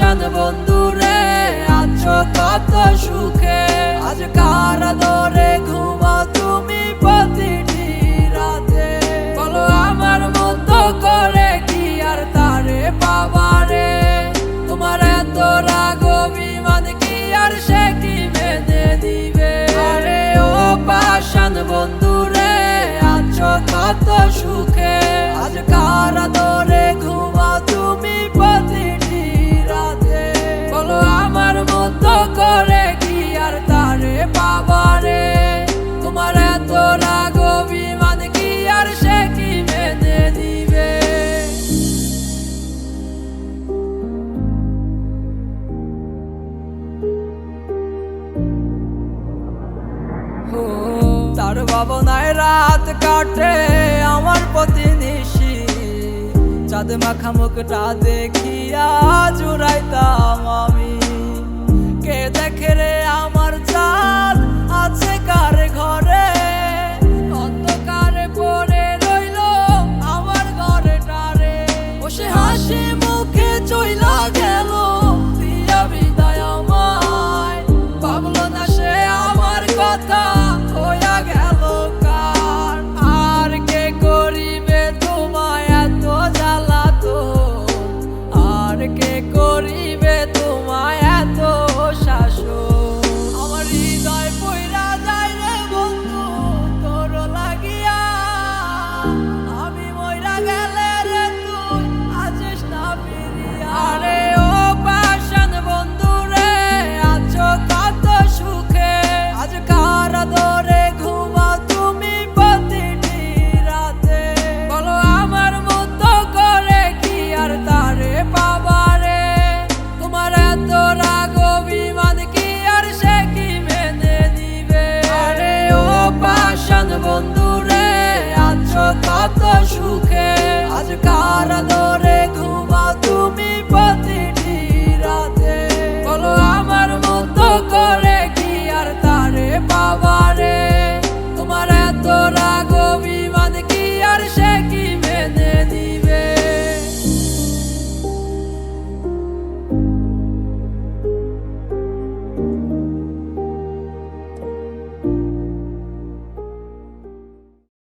সাধ বন্ধু রে আছো কত সুখে। আজ কার দরে ঘুমাও তুমি প্রতিটি রাতে? বলো আমার মতো করে কি আর তারে বাবারে তোমার এত রাগ অভিমান কি আর সে কি বেঁধে দিবে আরে ও পাশান বন্ধু রে আছো কত সুখে? ভাবনায় রাত কাটে আমার প্রতি নিশি চাঁদ মাখা মুখটা দেখিয়া জুড়াই toca, juquei.